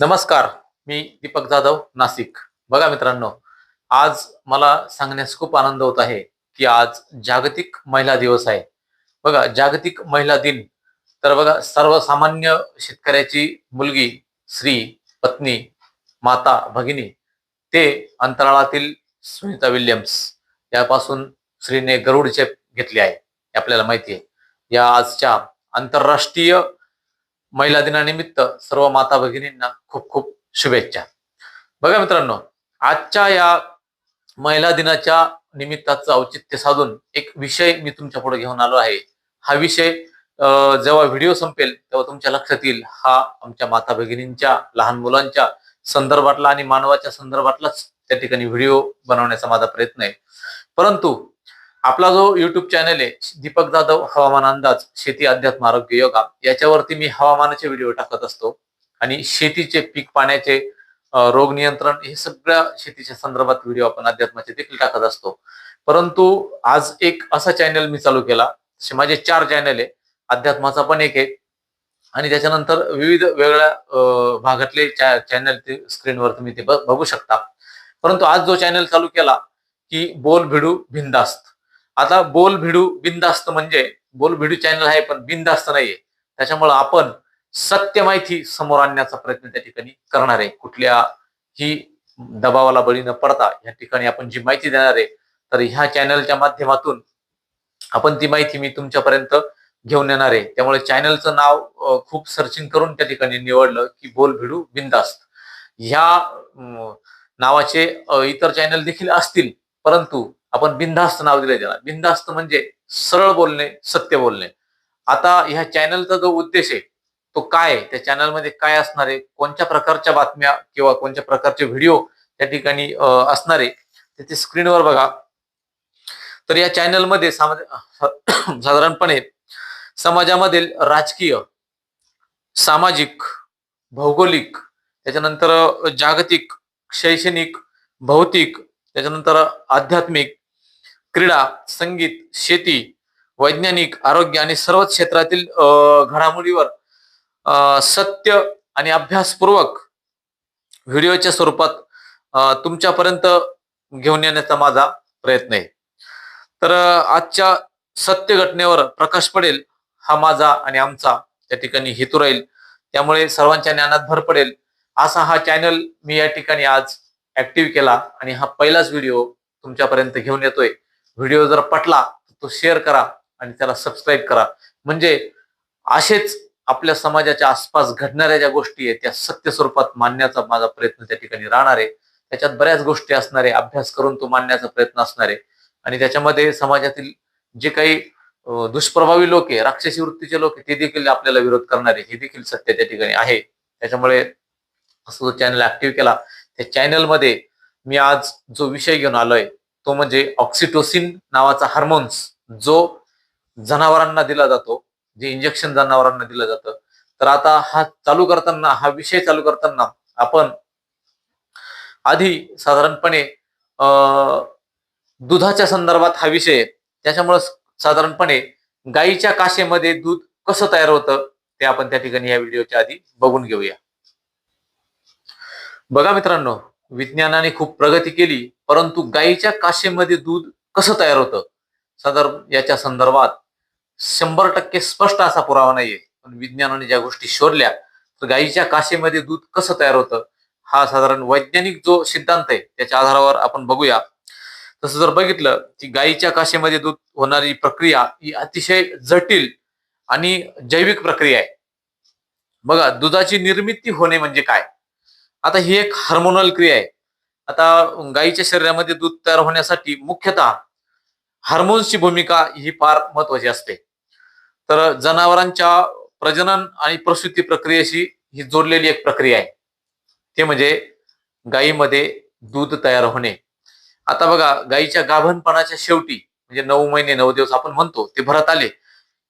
नमस्कार मी दीपक जाधव नाशिक. बघा मित्रांनो आज मला सांगण्यास खूप आनंद होत आहे की आज जागतिक महिला दिवस आहे. बघा जागतिक महिला दिन तर बघा सर्वसामान्य शेतकऱ्याची मुलगी स्त्री पत्नी माता भगिनी ते अंतराळातील सुनीता विल्यम्स यापासून स्त्रीने गरुड चेप घेतली आहे आपल्याला माहिती आहे. या आजच्या आंतरराष्ट्रीय महिला दिनानिमित्त सर्व माता भगिनींना खूप खूप शुभेच्छा. बघा मित्रांनो आजच्या या महिला दिनाच्या निमित्ताचं औचित्य साधून एक विषय मी तुमच्यापुढे घेऊन आलो आहे. हा विषय जेव्हा व्हिडिओ संपेल तेव्हा तुमच्या लक्षात येईल हा आमच्या माता भगिनींच्या लहान मुलांच्या संदर्भातला आणि मानवाच्या संदर्भातलाच त्या ठिकाणी व्हिडिओ बनवण्याचा माझा प्रयत्न आहे. परंतु आपला जो युट्यूब चॅनल आहे दीपक जाधव हवामान अंदाज शेती अध्यात्म आरोग्य योगा याच्यावरती मी हवामानाचे व्हिडिओ टाकत असतो. आणि शेतीचे पीक पाण्याचे रोग नियंत्रण हे सगळ्या शेतीच्या संदर्भात व्हिडिओ आपण अध्यात्माचे देखील टाकत असतो. परंतु आज एक असा चॅनल मी चालू केला तसे माझे चार चॅनल आहे. अध्यात्माचा पण एक आहे. आणि त्याच्यानंतर विविध वेगळ्या भागातले चॅनल ते स्क्रीनवर तुम्ही ते बघू शकता. परंतु आज जो चॅनल चालू केला की बोल भिडू भिंदास्त आता बोल भिडू बिंदास्त म्हणजे बोल भिडू चॅनल आहे पण बिंदास्त नाहीये. त्याच्यामुळे आपण सत्य माहिती समोर आणण्याचा प्रयत्न त्या ठिकाणी करणार आहे. कुठल्याही दबावाला बळी न पडता या ठिकाणी आपण जी माहिती देणार आहे तर ह्या चॅनलच्या माध्यमातून आपण ती माहिती मी तुमच्यापर्यंत घेऊन येणार आहे. त्यामुळे चॅनलचं नाव खूप सर्चिंग करून त्या ठिकाणी निवडलं की बोल भिडू बिंदास्त ह्या नावाचे इतर चॅनल देखील असतील परंतु आपण बिनधास्त नाव दिले त्याला. बिनधास्त म्हणजे सरळ बोलणे सत्य बोलणे. आता ह्या चॅनलचा जो उद्देश आहे तो काय त्या चॅनलमध्ये काय असणार आहे? कोणत्या प्रकारच्या बातम्या किंवा कोणत्या प्रकारचे व्हिडिओ त्या ठिकाणी असणारे असणार आहे? ते स्क्रीनवर बघा. तर या चॅनलमध्ये साधारणपणे समाजामधील राजकीय सामाजिक भौगोलिक त्याच्यानंतर जागतिक शैक्षणिक भौतिक त्याच्यानंतर आध्यात्मिक क्रीडा संगीत शेती वैज्ञानिक आरोग्य आणि सर्वच क्षेत्रातील घडामोडीवर सत्य आणि अभ्यासपूर्वक व्हिडिओच्या स्वरूपात तुमच्यापर्यंत घेऊन येण्याचा माझा प्रयत्न आहे. तर आजच्या सत्य घटनेवर प्रकाश पडेल हा माझा आणि आमचा त्या ठिकाणी हेतू राहील. त्यामुळे सर्वांच्या ज्ञानात भर पडेल. असा हा चॅनल मी या ठिकाणी आज ऍक्टिव्ह केला आणि हा पहिलाच व्हिडिओ तुमच्यापर्यंत घेऊन येतोय. व्हिडिओ जर पटला तर तो शेअर करा आणि त्याला सबस्क्राईब करा. म्हणजे असेच आपल्या समाजाच्या आसपास घडणाऱ्या ज्या गोष्टी आहेत त्या सत्य स्वरूपात मांडण्याचा माझा प्रयत्न त्या ठिकाणी राहणार आहे. त्याच्यात बऱ्याच गोष्टी असणार आहे अभ्यास करून तो मांडण्याचा प्रयत्न असणार आहे. आणि त्याच्यामध्ये समाजातील जे काही दुष्प्रभावी लोक आहे राक्षसी वृत्तीचे लोक आहे ते देखील आपल्याला विरोध करणारे हे देखील सत्य त्या ठिकाणी आहे. त्याच्यामुळे असं जो चॅनल ऍक्टिव्ह केला त्या चॅनलमध्ये मी आज जो विषय घेऊन आलोय तो म्हणजे ऑक्सिटोसिन नावाचा हार्मोन्स जो जनावरांना दिला जातो जे इंजेक्शन जनावरांना दिलं जातं. तर आता हा चालू करताना हा विषय चालू करताना आपण आधी साधारणपणे दुधाच्या संदर्भात हा विषय त्याच्यामुळं त्याच्यामुळे साधारणपणे गाईच्या काशेमध्ये दूध कसं तयार होतं ते आपण त्या ठिकाणी या व्हिडिओच्या आधी बघून घेऊया. बघा मित्रांनो विज्ञानाने खूप प्रगती केली परंतु गाईच्या काशेमध्ये दूध कसं तयार होतं? संदर्भ याच्या संदर्भात शंभर टक्के स्पष्ट असा पुरावा नाहीये. पण विज्ञानाने ज्या गोष्टी शोधल्या तर गाईच्या काशेमध्ये दूध कसं तयार होतं हा साधारण वैज्ञानिक जो सिद्धांत आहे त्याच्या आधारावर आपण बघूया. तसं जर बघितलं की गाईच्या काशेमध्ये दूध होणारी प्रक्रिया ही अतिशय जटिल आणि जैविक प्रक्रिया आहे. बघा दुधाची निर्मिती होणे म्हणजे काय? आता ही एक हार्मोनल क्रिया आहे. आता गाईच्या शरीरामध्ये दूध तयार होण्यासाठी मुख्यतः हार्मोन्सची भूमिका ही फार महत्वाची असते. तर जनावरांच्या प्रजनन आणि प्रसूती प्रक्रियेशी ही जोडलेली एक प्रक्रिया आहे. ते म्हणजे गायीमध्ये दूध तयार होणे. आता बघा गायीच्या गाभणपणाच्या शेवटी म्हणजे नऊ महिने नऊ दिवस आपण म्हणतो ते भरत आले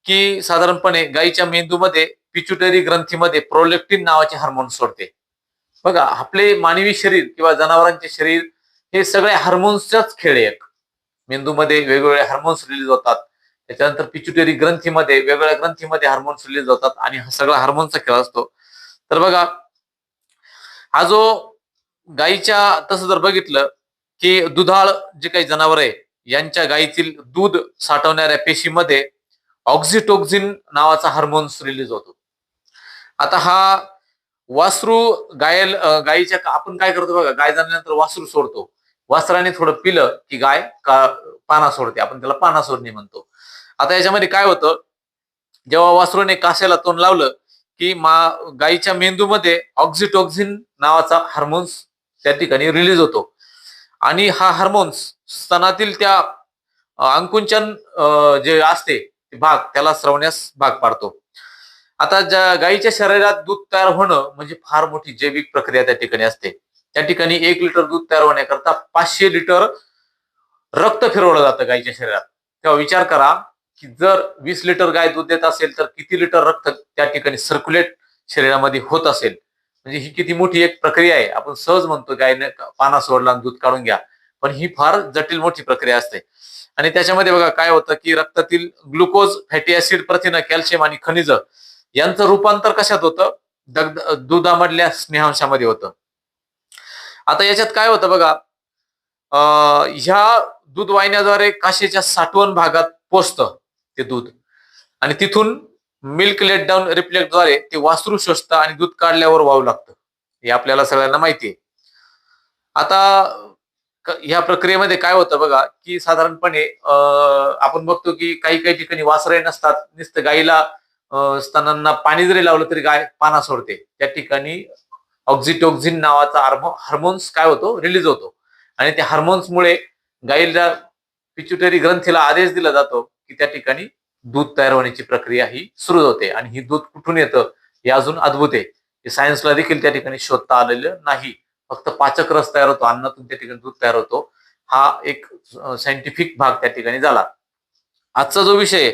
की साधारणपणे गायीच्या मेंदूमध्ये पिच्युटरी ग्रंथीमध्ये प्रोलेक्टिन नावाचे हार्मोन सोडते. बघा आपले मानवी शरीर किंवा जनावरांचे शरीर हे सगळे हार्मोन्सच्याच खेळ आहे एक मेंदूमध्ये वेगवेगळे हार्मोन्स रिलीज होतात. त्याच्यानंतर पिच्युटरी ग्रंथीमध्ये वेगवेगळ्या ग्रंथीमध्ये हार्मोन्स रिलीज होतात आणि हा सगळा हार्मोनचा खेळ असतो. तर बघा हा जो गायीच्या तसं जर बघितलं की दुधाळ जे काही जनावर आहे यांच्या गायीतील दूध साठवणाऱ्या पेशीमध्ये ऑक्झिटोक्झिन नावाचा हार्मोन्स रिलीज होतो. आता हा वासरू गायल गायीच्या आपण काय करतो बघा गाय झाल्यानंतर वासरू सोडतो. वासराने थोडं पिलं की गाय का पाना सोडते. आपण त्याला पाना सोडणे म्हणतो. आता याच्यामध्ये काय होतं जेव्हा वासरूने कासेला तोंड लावलं की मा गायीच्या मेंदूमध्ये ऑक्झिटोक्झिन नावाचा हार्मोन्स त्या ठिकाणी रिलीज होतो. आणि हा हार्मोन्स स्तनातील त्या अंकुंचन जे असते ते भाग त्याला स्रवण्यास भाग पाडतो. आता ज्या गायीच्या शरीरात दूध तयार होणं म्हणजे फार मोठी जैविक प्रक्रिया त्या ठिकाणी असते. त्या ठिकाणी एक लिटर दूध तयार होण्याकरता पाचशे लिटर रक्त फिरवलं जातं गायीच्या शरीरात. तेव्हा विचार करा की जर वीस लिटर गाय दूध देत असेल तर किती लिटर रक्त त्या ठिकाणी सर्क्युलेट शरीरामध्ये होत असेल? म्हणजे ही किती मोठी एक प्रक्रिया आहे. आपण सहज म्हणतो गायने पाना सोडला आणि दूध काढून घ्या. पण ही फार जटिल मोठी प्रक्रिया असते. आणि त्याच्यामध्ये बघा काय होतं की रक्तातील ग्लुकोज फॅटी ऍसिड प्रथिन कॅल्शियम आणि खनिज यांचं रूपांतर कशात होतं? दग्ध दुधामधल्या स्नेहांशामध्ये होतं. आता याच्यात काय होतं बघा? अं, ह्या दूध वाहिन्याद्वारे काशीच्या साठवण भागात पोचतं ते दूध. आणि तिथून मिल्क लेट डाऊन रिफ्लेक्टद्वारे ते वासरू शोषतं आणि दूध काढल्यावर वाहू लागतं. हे आपल्याला सगळ्यांना माहिती आहे. आता ह्या प्रक्रियेमध्ये काय होतं बघा? की साधारणपणे अं, आपण बघतो की काही काही ठिकाणी वासरे नसतात. नुसतं गाईला स्तनांना पाणी जरी लावलं तरी गाय पाना सोडते. त्या ठिकाणी ऑक्झिटोक्झिन नावाचा हार्मोन्स काय होतो? रिलीज होतो. आणि त्या हार्मोन्समुळे गायीला पिच्युटरी ग्रंथीला आदेश दिला जातो की त्या ठिकाणी दूध तयार होण्याची प्रक्रिया ही सुरू होते. आणि ही दूध कुठून येतं? हे अजून अद्भुत आहे. हे सायन्सला देखील त्या ठिकाणी शोधता आलेलं नाही. फक्त पाचक रस तयार होतो. अन्नातून त्या ठिकाणी दूध तयार होतो. हा एक सायंटिफिक भाग त्या ठिकाणी झाला. आजचा जो विषय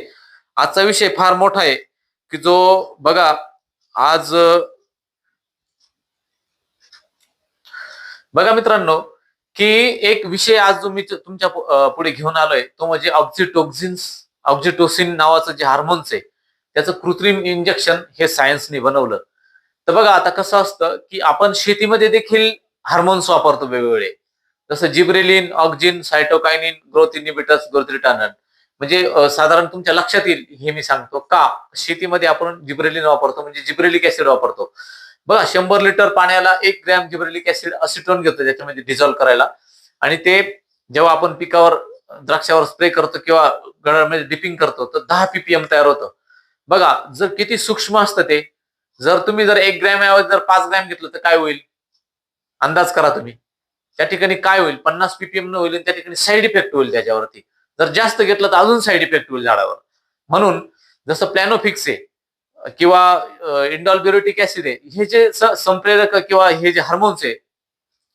आजचा विषय फार मोठा आहे. की जो बघा आज बघा मित्रांनो की एक विषय आज जो मी तुमच्यापुढे घेऊन आलोय. तो म्हणजे ऑक्झिटोक्झिन्स ऑक्झिटोसिन नावाचं जे हार्मोन्स आहे त्याचं कृत्रिम इंजेक्शन हे सायन्सने बनवलं. तर बघा आता कसं असतं की आपण शेतीमध्ये देखील हार्मोन्स वापरतो वेगवेगळे. जसं gibberellin auxin cytokinin growth inhibitors growth retarder म्हणजे साधारण तुमच्या लक्षात येईल हे मी सांगतो. का? शेतीमध्ये आपण जिब्रेलिन वापरतो म्हणजे जिब्रेलिक ऍसिड वापरतो. बघा शंभर लिटर पाण्याला एक ग्रॅम जिब्रेलिक ऍसिड असिटोन घेतो त्याच्यामध्ये डिझॉल्व्ह करायला. आणि ते जेव्हा आपण पिकावर द्राक्षावर स्प्रे करतो किंवा गळ्यामध्ये डिपिंग करतो तर दहा पीपीएम तयार होतं. बघा जर किती सूक्ष्म असतं ते जर तुम्ही जर एक ग्रॅम ऐवजी जर पाच ग्रॅम घेतलं तर काय होईल? अंदाज करा तुम्ही. त्या ठिकाणी काय होईल? पन्नास पीपीएम न होईल त्या ठिकाणी साईड इफेक्ट होईल त्याच्यावरती. जर जास्त घेतलं तर अजून साईड इफेक्ट होईल झाडावर. म्हणून जसं प्लॅनोफिक्स आहे किंवा इंडॉल ब्युरोटिक ऍसिड आहे हे जे संप्रेरक किंवा हे जे हार्मोन्स आहे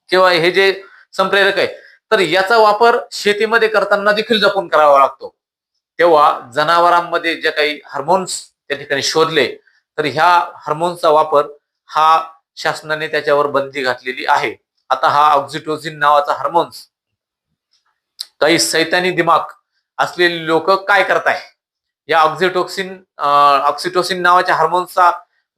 किंवा हे जे संप्रेरक आहे तर याचा वापर शेतीमध्ये करताना देखील जपून करावा लागतो. तेव्हा जनावरांमध्ये जे काही हार्मोन्स त्या ठिकाणी शोधले तर ह्या हार्मोन्सचा वापर हा शासनाने त्याच्यावर बंदी घातलेली आहे. आता हा ऑक्झिटोझिन नावाचा हार्मोन्स काही सैतानी दिमाग असलेले लोक काय करताय? या ऑक्झिटोक्सिन ऑक्सिटोसिन नावाच्या हार्मोन्सचा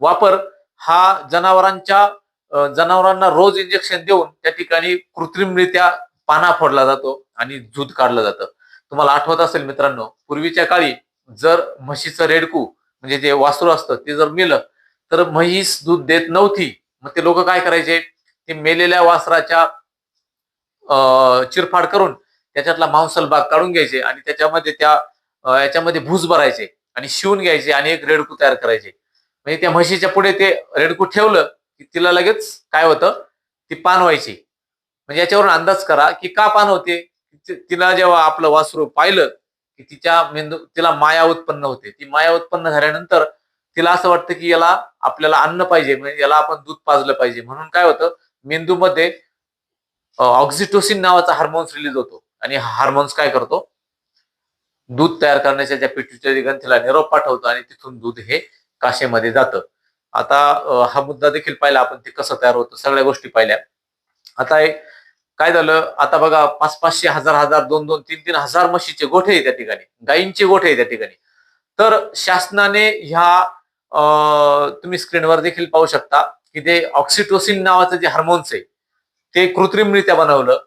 वापर हा जनावरांच्या जनावरांना रोज इंजेक्शन देऊन त्या ठिकाणी कृत्रिमरित्या पाना फोडला जातो आणि दूध काढलं जातं. तुम्हाला आठवत असेल मित्रांनो पूर्वीच्या काळी जर म्हशीचं रेडकू म्हणजे जे वासरू असतं ते जर मेलं तर म्हैस दूध देत नव्हती. मग ते लोक काय करायचे? ते मेलेल्या वासराच्या अं, चिरफाड करून त्याच्यातला मांसल भाग काढून घ्यायचे आणि त्याच्यामध्ये त्या याच्यामध्ये भूस भरायचे आणि शिवून घ्यायचे आणि एक रेडकू तयार करायचे. म्हणजे त्या म्हशीच्या पुढे ते रेडकू ठेवलं की तिला लगेच काय होतं? ती पान व्हायची. म्हणजे याच्यावरून अंदाज करा की का पान होते? तिला जेव्हा आपलं वासरू पाहिलं की तिच्या मेंदू तिला माया उत्पन्न होते. ती माया उत्पन्न झाल्यानंतर तिला असं वाटतं की याला आपल्याला अन्न पाहिजे म्हणजे याला आपण दूध पाजलं पाहिजे. म्हणून काय होतं? मेंदूमध्ये ऑक्झिटोसिन नावाचा हार्मोन्स रिलीज होतो. आणि हा हार्मोन्स काय करतो? दूध तयार करण्याच्या ज्या पिट्युटरी ग्रंथीला निरोप पाठवतो आणि तिथून दूध हे काशेमध्ये जातं. आता हा मुद्दा देखील पाहिला आपण ते कसं तयार होतं सगळ्या गोष्टी पाहिल्या. आता एक काय झालं? आता बघा पाच पाचशे हजार हजार दोन दोन तीन तीन हजार म्हशीचे गोठे आहे त्या ठिकाणी. गायींचे गोठे आहे त्या ठिकाणी. तर शासनाने ह्या तुम्ही स्क्रीनवर देखील पाहू शकता की ते ऑक्सिटोसिन नावाचं जे हार्मोन्स आहे ते कृत्रिमरित्या बनवलं.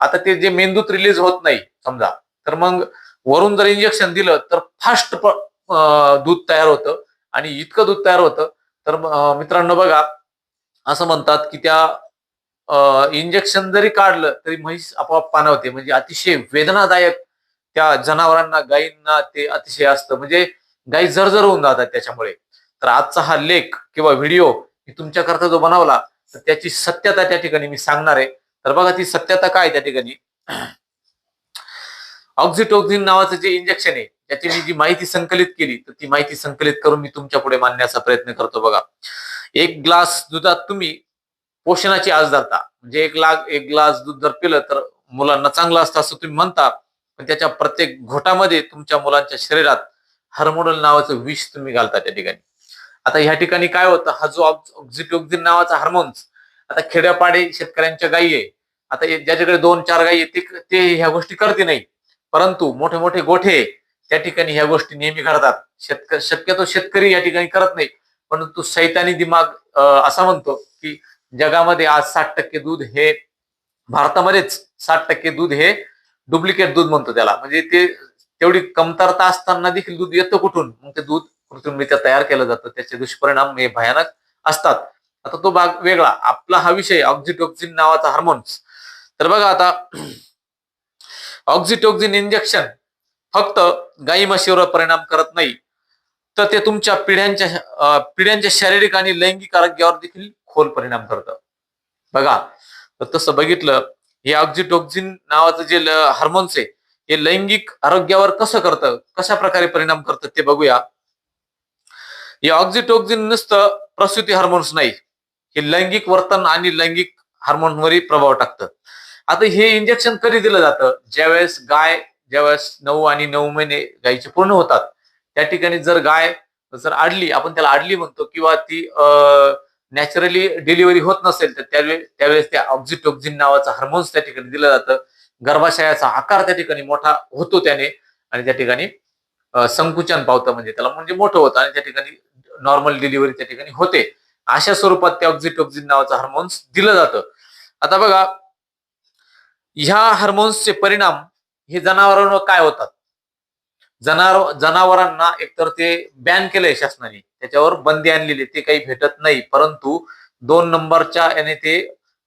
आता ते जे मेंदूत रिलीज होत नाही समजा तर मग वरून जर इंजेक्शन दिलं तर फास्ट दूध तयार होतं आणि इतकं दूध तयार होतं तर मित्रांनो बघा असं म्हणतात की त्या इंजेक्शन जरी काढलं तरी म्हैस आपोआप पाणवते म्हणजे अतिशय वेदनादायक त्या जनावरांना गायींना ते अतिशय असतं. म्हणजे गायी जर्जर होऊन जातात त्याच्यामुळे. तर आजचा हा लेख किंवा व्हिडिओ मी तुमच्याकरता जो बनवला तर त्याची सत्यता त्या ठिकाणी मी सांगणार आहे. तर बघा ती सत्यता काय त्या ठिकाणी? ऑक्झिटोक्झिन नावाचं जे इंजेक्शन आहे त्याची मी जी माहिती संकलित केली तर ती माहिती संकलित करून मी तुमच्यापुढे मांडण्याचा प्रयत्न करतो बघा. एक ग्लास दुधात तुम्ही पोषणाची आज धरता. म्हणजे एक लाख एक ग्लास दूध जर पिलं तर मुलांना चांगलं असतं असं तुम्ही म्हणता. पण त्याच्या प्रत्येक घोटामध्ये तुमच्या मुलांच्या शरीरात हार्मोनल नावाचं विष तुम्ही घालता त्या ठिकाणी. आता ह्या ठिकाणी काय होतं? हा जो ऑक्झिटोक्झिन नावाचा हार्मोन्स आता खेड्यापाडे शेतकऱ्यांच्या गायी आहे. आता ज्याच्याकडे दोन चार गायी ते ते ह्या गोष्टी करते नाही. परंतु मोठे मोठे गोठे त्या ठिकाणी ह्या गोष्टी नेहमी करतात शेतक शक्यतो शेतकरी या ठिकाणी करत नाही. परंतु सैतानी दिमाग असा म्हणतो की जगामध्ये आज साठ टक्के दूध हे भारतामध्येच साठ टक्के दूध हे डुप्लिकेट दूध म्हणतो त्याला. म्हणजे ते तेवढी कमतरता असताना देखील दूध येतं कुठून? मग ते दूध कृत्रिमरित्या तयार केलं जातं. त्याचे दुष्परिणाम हे भयानक असतात. आता तो भाग वेगळा. आपला हा विषय ऑक्झिटोक्झिन नावाचा हार्मोन्स तर बघा आता ऑक्झिटोक्झिन इंजेक्शन फक्त गाई म्हशीवर परिणाम करत नाही. तर ते तुमच्या पिढ्यांच्या पिढ्यांच्या शारीरिक आणि लैंगिक आरोग्यावर देखील खोल परिणाम करतं. बघा तर तसं बघितलं हे ऑक्झिटोक्झिन नावाचं जे हार्मोन्स आहे हे लैंगिक आरोग्यावर कसं करतं कशा प्रकारे परिणाम करतं ते बघूया. हे ऑक्झिटोक्झिन नुसतं प्रसूती हार्मोन्स नाही. हे लैंगिक वर्तन आणि लैंगिक हार्मोन्सवरही प्रभाव टाकतं. आता हे इंजेक्शन कधी दिलं जातं? ज्यावेळेस गाय ज्यावेळेस नऊ आणि नऊ महिने गायीचे पूर्ण होतात त्या ठिकाणी जर गाय जर आडली आपण त्याला आडली म्हणतो किंवा ती नॅचरली डिलिव्हरी होत नसेल तर त्यावेळेस त्यावेळेस त्या ऑक्झिटोक्झिन नावाचं हार्मोन्स त्या ठिकाणी दिलं जातं. गर्भाशयाचा आकार त्या ठिकाणी मोठा होतो त्याने आणि त्या ठिकाणी संकुचन पावतं म्हणजे त्याला म्हणजे मोठं होतं आणि त्या ठिकाणी नॉर्मल डिलिव्हरी त्या ठिकाणी होते. अशा स्वरूपात त्या ऑक्झिटोक्झिन नावाचं हार्मोन्स दिलं जातं. आता बघा ह्या हार्मोन्सचे परिणाम हे जनावरांवर काय होतात? जनावर जनावरांना एकतर ते बॅन केलंय शासनाने त्याच्यावर बंदी आणलेली ते काही भेटत नाही. परंतु दोन नंबरच्या याने ते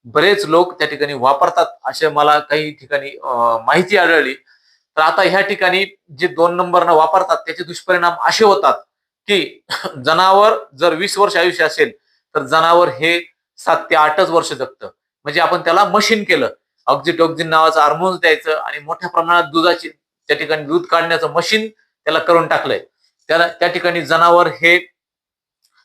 बरेच लोक त्या ठिकाणी वापरतात असे मला काही ठिकाणी माहिती आढळली. तर आता ह्या ठिकाणी जे दोन नंबरनं वापरतात त्याचे दुष्परिणाम असे होतात की जनावर जर वीस वर्ष आयुष्य असेल तर जनावर हे सात ते आठच वर्ष जगतं. म्हणजे आपण त्याला मशीन केलं. ऑक्झिटॉक्झिन नावाचं हार्मोन्स द्यायचं आणि मोठ्या प्रमाणात दुधाची त्या ठिकाणी दूध काढण्याचं मशीन त्याला करून टाकलंय. त्याला त्या ठिकाणी जनावर हे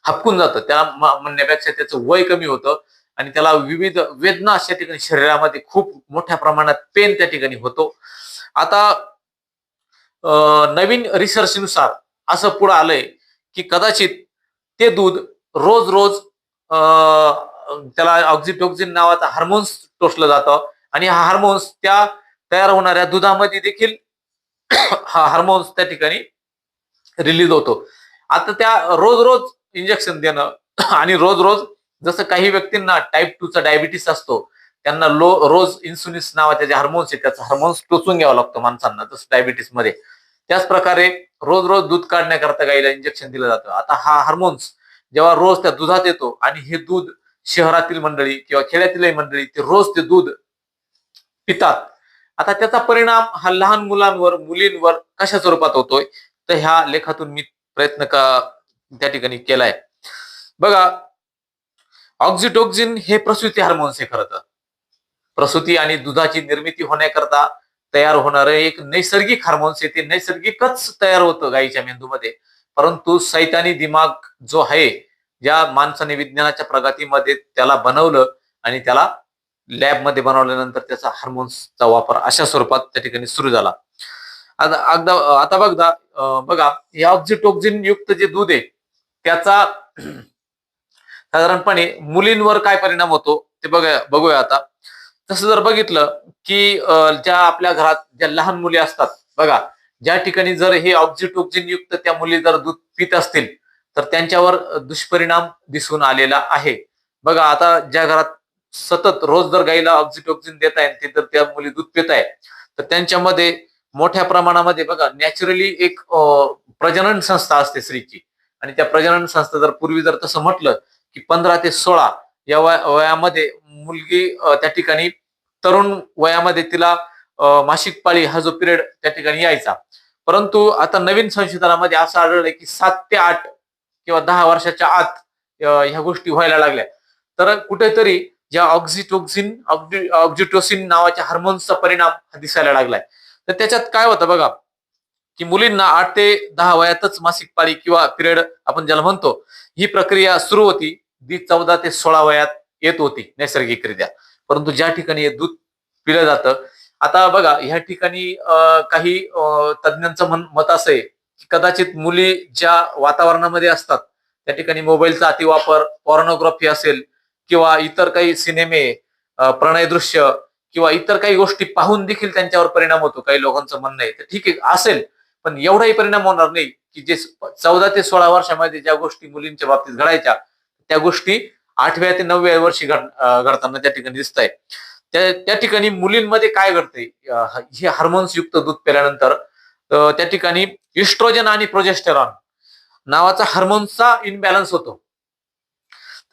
हपकून जातं. त्याला म्हणण्यापेक्षा त्याचं वय कमी होतं आणि त्याला विविध वेदना अशा ठिकाणी शरीरामध्ये खूप मोठ्या प्रमाणात पेन त्या ठिकाणी होतो. आता नवीन रिसर्चनुसार असं पुढे आलंय की कदाचित ते दूध रोज रोज अं, त्याला ऑक्झिटोक्झिन नावाचा हार्मोन्स टोचलं जातं. आणि हा हार्मोन्स त्या तयार होणाऱ्या दुधामध्ये देखील हा हार्मोन्स त्या ठिकाणी रिलीज होतो. आता त्या रोज रोज इंजेक्शन देणं आणि रोज रोज जसं काही व्यक्तींना टाईप टूचा डायबिटीस असतो त्यांना लो रोज इन्सुलिन्स नावाचे जे हार्मोन्स आहेत त्याचा हार्मोन्स टोचून घ्यावा लागतो माणसांना जसं डायबिटीसमध्ये त्याच प्रकारे रोज रोज दूध काढण्याकरता गाईला इंजेक्शन दिलं जातं. आता हा हार्मोन्स जेव्हा रोज त्या दुधात येतो आणि हे दूध शहरातील मंडळी किंवा खेड्यातील मंडळी ते रोज ते दूध पितात. आता त्याचा परिणाम हा लहान मुलांवर मुलींवर कशा स्वरूपात होतोय? तर ह्या लेखातून मी प्रयत्न का त्या ठिकाणी केलाय. बघा ऑक्झिटोक्झिन हे प्रसूती हार्मोन्स हे खरं तर. प्रसूती आणि दुधाची निर्मिती होण्याकरता तयार होणारे एक नैसर्गिक हार्मोन्स आहे. ते नैसर्गिकच तयार होतं गायीच्या मेंदूमध्ये. परंतु सैतानी दिमाग जो आहे ज्या माणसाने विज्ञानाच्या प्रगतीमध्ये त्याला बनवलं आणि त्याला लॅबमध्ये बनवल्यानंतर त्याचा हार्मोन्सचा वापर अशा स्वरूपात त्या ठिकाणी सुरू झाला. आता अगदा आता बघदा बघा हे ऑक्झिटोक्झिन युक्त जे दूध आहे त्याचा साधारणपणे मुलींवर काय परिणाम होतो ते बघा बघूया आता. तसं जर बघितलं की ज्या आपल्या घरात ज्या लहान मुली असतात बघा ज्या ठिकाणी जर हे ऑक्झिटोक्झिन युक्त त्या मुली जर दूध पित असतील तर त्यांच्यावर दुष्परिणाम दिसून आलेला आहे. बघा आता ज्या घरात सतत रोज जर गाईला ऑक्सिटोक्सिन देत आहे ते तर त्या मुली दूध पित आहे तर त्यांच्यामध्ये मोठ्या प्रमाणामध्ये बघा नॅचरली एक प्रजनन संस्था असते स्त्रीची. आणि त्या प्रजनन संस्था जर पूर्वी जर तसं म्हटलं की पंधरा ते सोळा या वयामध्ये मुलगी त्या ठिकाणी तरुण वयामध्ये तिला मासिक पाळी हा जो पिरियड त्या ठिकाणी यायचा. परंतु आता नवीन संशोधनामध्ये असं आढळलंय की सात ते आठ किंवा दहा वर्षाच्या आत ह्या गोष्टी व्हायला लागल्या. तर कुठेतरी ज्या ऑक्झिटोक्झिन ऑक्झिटोसिन नावाच्या हार्मोन्सचा परिणाम हा दिसायला लागलाय. तर त्याच्यात काय होतं बघा की मुलींना आठ ते दहा वयातच मासिक पाळी किंवा पिरियड आपण ज्याला म्हणतो ही प्रक्रिया सुरू होती ती चौदा ते सोळा वयात येत होती नैसर्गिकरित्या. परंतु ज्या ठिकाणी हे दूध पिलं जातं आता बघा ह्या ठिकाणी काही तज्ज्ञांचं म्हण- मत असं आहे की कदाचित मुली ज्या वातावरणामध्ये असतात त्या ठिकाणी मोबाईलचा अतिवापर पॉर्नोग्राफी असेल किंवा इतर काही सिनेमे प्रणय दृश्य किंवा इतर काही गोष्टी पाहून देखील त्यांच्यावर परिणाम होतो काही लोकांचं म्हणणं आहे. तर ठीक आहे असेल पण एवढाही परिणाम होणार नाही की जे चौदा ते सोळा वर्षामध्ये ज्या गोष्टी मुलींच्या बाबतीत घडायच्या त्या गोष्टी आठव्या ते नवव्या वर्षी घड घडताना त्या ठिकाणी दिसत आहे त्या त्या ठिकाणी मुलींमध्ये काय घडते हे हार्मोन्स युक्त दूध पेल्यानंतर त्या ठिकाणी इस्ट्रोजन आणि प्रोजेस्टेरॉन नावाचा हार्मोन्सचा इनबॅलन्स होतो.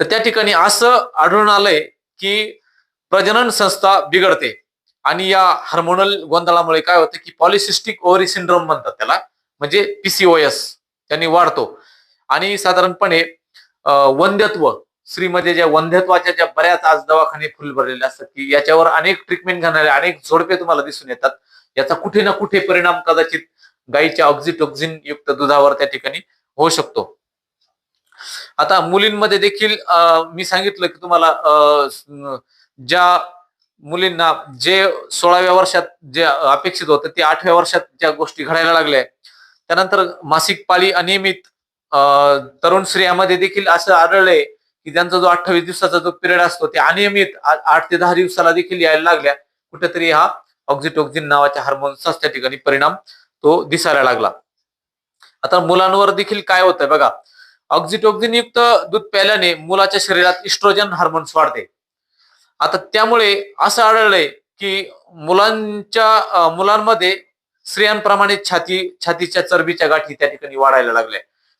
तर त्या ठिकाणी असं आढळून आलंय की प्रजनन संस्था बिघडते. आणि या हार्मोनल गोंधळामुळे काय होतं की पॉलिसिस्टिक ओव्हरी सिंड्रोम म्हणतात त्याला म्हणजे पीसीओएस त्यांनी वाढतो. आणि साधारणपणे वंध्यत्व स्त्रीमध्ये ज्या वंध्यत्वाच्या ज्या बऱ्याच आज दवाखाने फुल भरलेले असतात की याच्यावर अनेक ट्रीटमेंट घेणारे अनेक झोडपे तुम्हाला दिसून येतात. याचा कुठे ना कुठे परिणाम कदाचित गायीच्या ऑक्झिटोक्झिन युक्त दुधावर त्या ठिकाणी होऊ शकतो. आता मुलींमध्ये देखील अं, मी सांगितलं की तुम्हाला ज्या मुलींना जे सोळाव्या वर्षात जे अपेक्षित होतं ते आठव्या वर्षात ज्या गोष्टी घडायला लागल्या त्यानंतर मासिक पाळी अनियमित अं, तरुण स्त्रियामध्ये देखील असं आढळलंय की त्यांचा जो अठ्ठावीस दिवसाचा जो पिरियड असतो ते अनियमित आठ ते दहा दिवसाला देखील यायला लागल्या. कुठेतरी हा ऑक्झिटोक्झिन नावाच्या हार्मोन्सचाच त्या ठिकाणी परिणाम तो दिसायला लागला. आता मुलांवर देखील काय होतंय बघा ऑक्झिटोक्झिनयुक्त दूध प्यायल्याने मुलाच्या शरीरात इस्ट्रोजन हार्मोन्स वाढते. आता त्यामुळे असं आढळलंय की मुलांच्या मुलांमध्ये स्त्रियांप्रमाणे छाती छातीच्या चरबीच्या गाठी त्या ठिकाणी वाढायला लागल्या.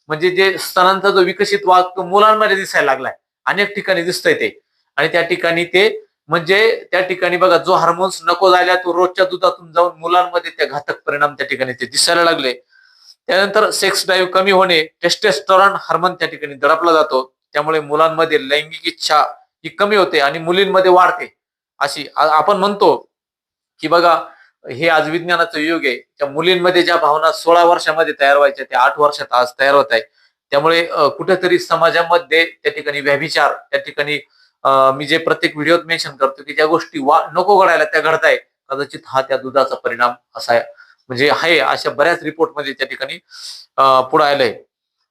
म्हणजे जे स्तनांचा जो विकसित वाघ तो मुलांमध्ये दिसायला लागलाय. अनेक ठिकाणी दिसतंय ते. आणि त्या ठिकाणी ते म्हणजे त्या ठिकाणी बघा जो हार्मोन्स नको झाल्या तो रोजच्या दुधातून जाऊन मुलांमध्ये त्या घातक परिणाम त्या ठिकाणी ते दिसायला लागले. त्यानंतर सेक्स ड्राईव्ह कमी होणे टेस्टेस्टॉरॉन हार्मोन त्या ठिकाणी दडपला जातो. त्यामुळे मुलांमध्ये लैंगिक इच्छा ही कमी होते आणि मुलींमध्ये वाढते. अशी आपण म्हणतो की बघा हे आज विज्ञानाचं युग आहे. त्या मुलींमध्ये ज्या भावना सोळा वर्षामध्ये तयार व्हायच्या त्या आठ वर्षात आज तयार होत आहे त्यामुळे कुठेतरी समाजामध्ये त्या ठिकाणी व्याभिचार त्या ठिकाणी मी जे प्रत्येक व्हिडिओत मेन्शन करतो की ज्या गोष्टी वा नको घडायला त्या घडताय कदाचित हा त्या दुधाचा परिणाम असा आहे. म्हणजे आहे अशा बऱ्याच रिपोर्टमध्ये त्या ठिकाणी अं, पुढे आलंय.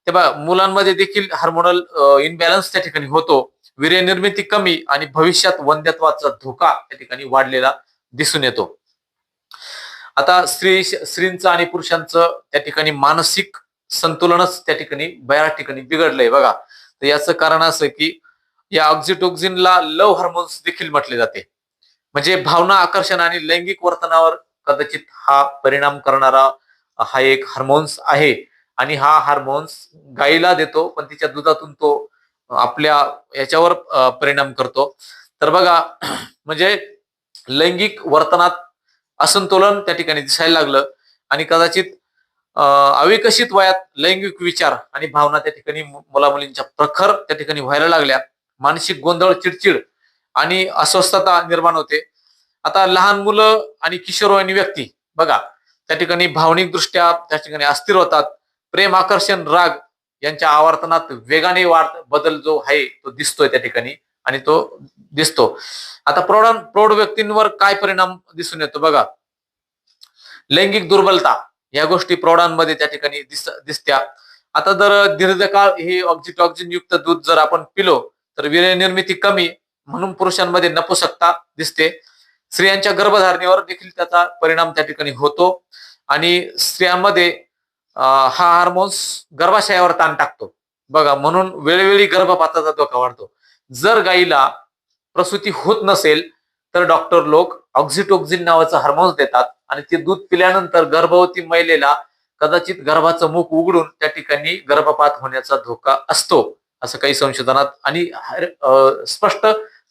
ते बघा मुलांमध्ये देखील हार्मोनल इनबॅलन्स त्या ठिकाणी होतो. वीर्यनिर्मिती कमी आणि भविष्यात वंध्यत्वाचा धोका त्या ठिकाणी वाढलेला दिसून येतो. आता स्त्री स्त्रींचं आणि पुरुषांचं त्या ठिकाणी मानसिक संतुलनच त्या ठिकाणी बऱ्याच ठिकाणी बिघडलंय. बघा तर याचं कारण असं की या ऑक्झिटोक्झिनला लव हार्मोन्स देखील म्हटले जाते. म्हणजे भावना आकर्षण आणि लैंगिक वर्तनावर कदाचित हा परिणाम करणारा हा एक हार्मोन्स आहे. आणि हा हार्मोन्स गायीला देतो पण तिच्या दुधातून तो आपल्या याच्यावर परिणाम करतो. तर बघा म्हणजे लैंगिक वर्तनात असंतुलन त्या ठिकाणी दिसायला लागलं. आणि कदाचित अविकसित वयात लैंगिक विचार आणि भावना त्या ठिकाणी मुला मुलींच्या प्रखर त्या ठिकाणी व्हायला लागल्या. मानसिक गोंधळ चिडचिड आणि अस्वस्थता निर्माण होते. आता लहान मुलं आणि किशोरवयीन व्यक्ती बघा त्या ठिकाणी भावनिक दृष्ट्या त्या ठिकाणी अस्थिर होतात. प्रेम आकर्षण राग यांच्या आवर्तनात वेगाने वाढ बदल जो आहे तो दिसतोय त्या ठिकाणी आणि तो दिसतो. आता प्रौढ प्रौढ व्यक्तींवर काय परिणाम दिसून येतो बघा. लैंगिक दुर्बलता या गोष्टी प्रौढांमध्ये त्या ठिकाणी दिस दिसत्या. आता जर दीर्घकाळ हे ऑक्झिटॉक्झिन युक्त दूध जर आपण पिलो तर वीर्य निर्मिती कमी म्हणून पुरुषांमध्ये नपुसकता दिसते. स्त्रियांच्या गर्भधारणेवर देखील त्याचा परिणाम त्या ठिकाणी होतो. आणि स्त्रियांमध्ये हा हार्मोन्स गर्भाशयावर ताण टाकतो. बघा म्हणून वेळोवेळी गर्भपाताचा धोका वाढतो. जर गाईला प्रसूती होत नसेल तर डॉक्टर लोक ऑक्झिटोक्झिन नावाचं हार्मोन्स देतात आणि ते दूध पिल्यानंतर गर्भवती महिलेला कदाचित गर्भाचं मुख उघडून त्या ठिकाणी गर्भपात होण्याचा धोका असतो असं काही संशोधनात आणि स्पष्ट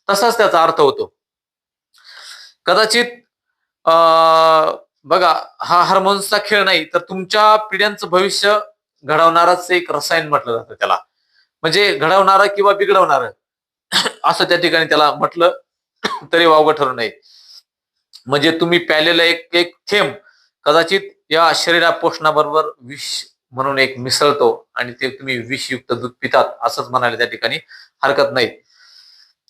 तसाच त्याचा अर्थ होतो. कदाचित अं, बघा हा हार्मोन्सचा खेळ नाही तर तुमच्या पिढ्यांचं भविष्य घडवणारच एक रसायन म्हटलं जातं त्याला. म्हणजे घडवणारा किंवा बिघडवणार असं त्या ठिकाणी त्याला म्हटलं तरी वावगं ठरू नये. म्हणजे तुम्ही प्यालेला एक एक थेंब कदाचित या शरीरा पोषणाबरोबर विष म्हणून एक मिसळतो आणि ते तुम्ही विषयुक्त दूध पितात असंच म्हणायला त्या ठिकाणी हरकत नाही.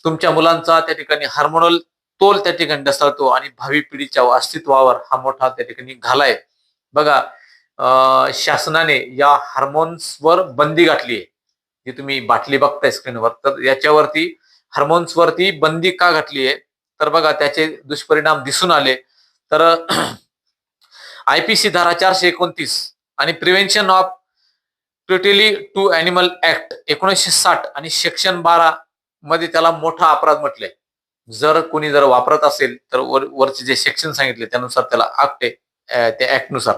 तुमच्या मुलांचा त्या ठिकाणी हार्मोनल तोल त्या ठिकाणी ढसाळतो आणि भावी पिढीच्या अस्तित्वावर हा मोठा त्या ठिकाणी घालाय बघा अं, शासनाने या हार्मोन्सवर बंदी घातली आहे. जी तुम्ही बाटली बघताय स्क्रीनवर तर याच्यावरती हार्मोन्सवरती बंदी का घातली आहे? तर बघा त्याचे दुष्परिणाम दिसून आले. तर आयपीसी धारा चारशे एकोणतीस आणि प्रिव्हेन्शन ऑफ ट्युटिली टू अॅनिमल ऍक्ट एकोणीसशे साठ आणि सेक्शन बारा मध्ये त्याला मोठा अपराध म्हटले जर कोणी जर वापरत असेल तर वर वरचे जे सेक्शन सांगितले त्यानुसार त्याला ऍक्ट आहे त्या ऍक्टनुसार.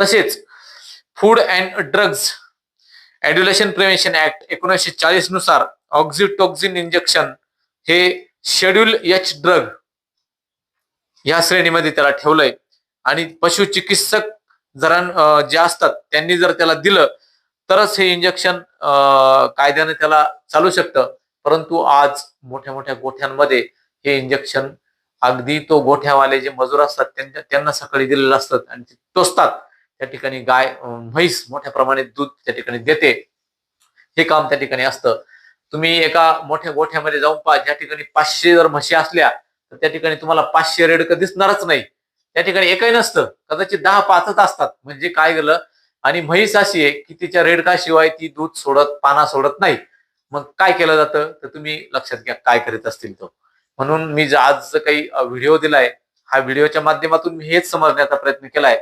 तसेच food and drugs adulteration prevention act एकोणीसशे चाळीसनुसार ऑक्झिटॉक्झिन इंजेक्शन हे शेड्यूल एच ड्रग या श्रेणीमध्ये त्याला ठेवलंय. आणि पशु चिकित्सक जरा जे असतात त्यांनी जर त्याला दिलं तरच हे इंजेक्शन कायद्याने त्याला चालू शकतं. परंतु आज मोठ्या मोठ्या गोठ्यांमध्ये हे इंजेक्शन अगदी तो गोठ्यावाले जे मजूर असतात त्यांच्या त्यांना सकाळी दिलेलं असतात आणि ते टोचतात. त्या ठिकाणी गाय म्हैस मोठ्या प्रमाणात दूध त्या ठिकाणी देते. हे काम त्या ठिकाणी असतं. तुम्ही एका मोठ्या गोठ्यामध्ये जाऊन पहा ज्या ठिकाणी पाचशे जर म्हशी असल्या तर त्या ठिकाणी तुम्हाला पाचशे रेडकं दिसणारच नाही. त्या ठिकाणी एकही नसतं. कदाचित दहा पाचच असतात. म्हणजे काय गेलं आणि म्हैस अशी आहे की तिच्या रेडकाशिवाय ती दूध सोडत पाना सोडत नाही. मग काय केलं जातं? तर तुम्ही लक्षात घ्या काय करीत असतील तो. म्हणून मी आज काही व्हिडिओ दिलाय हा व्हिडिओच्या माध्यमातून मी हेच समजण्याचा प्रयत्न केलाय.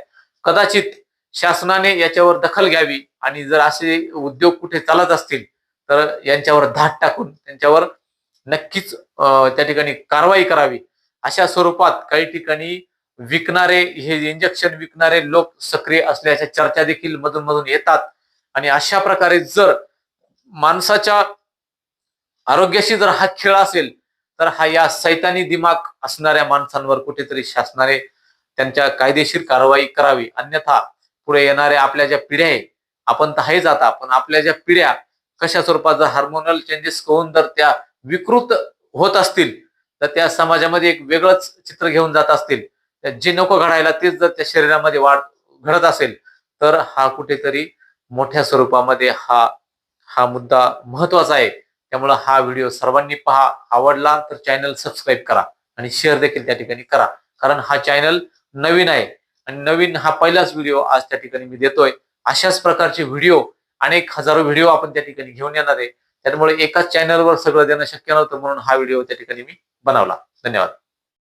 कदाचित शासनाने याच्यावर दखल घ्यावी आणि जर असे उद्योग कुठे चालत असतील तर यांच्यावर धाट टाकून त्यांच्यावर नक्कीच त्या ठिकाणी कारवाई करावी. अशा स्वरूपात काही ठिकाणी विकणारे हे इंजेक्शन विकणारे लोक सक्रिय असल्याच्या चर्चा देखील मधून मधून येतात. आणि अशा प्रकारे जर माणसाच्या आरोग्याशी जर हा खेळ असेल तर हा या सैतानी दिमाग असणाऱ्या माणसांवर कुठेतरी शासनाने त्यांच्या कायदेशीर कारवाई करावी. अन्यथा पुढे येणाऱ्या आपल्या ज्या पिढ्या आहे आपण तर आहेच आता पण आपल्या ज्या पिढ्या कशा स्वरूपात जर हार्मोनल चेंजेस होऊन जर त्या विकृत होत असतील तर त्या समाजामध्ये एक वेगळंच चित्र घेऊन जात असतील. जे नको घडायला तेच जर त्या शरीरामध्ये वाढ घडत असेल तर हा कुठेतरी मोठ्या स्वरूपामध्ये हा हा मुद्दा महत्त्वाचा आहे. त्यामुळे हा व्हिडिओ सर्वांनी पहा. आवडला तर चॅनल सबस्क्राईब करा आणि शेअर देखील त्या ठिकाणी करा. कारण हा चॅनल नवीन आहे आणि नवीन हा पहिलाच व्हिडिओ आज त्या ठिकाणी मी देतोय. अशाच प्रकारचे व्हिडिओ अनेक हजारो व्हिडिओ आपण त्या ठिकाणी घेऊन येणार आहे. त्यामुळे एकाच चॅनलवर सगळं देणं शक्य नव्हतं म्हणून हा व्हिडिओ त्या ठिकाणी मी बनवला. धन्यवाद.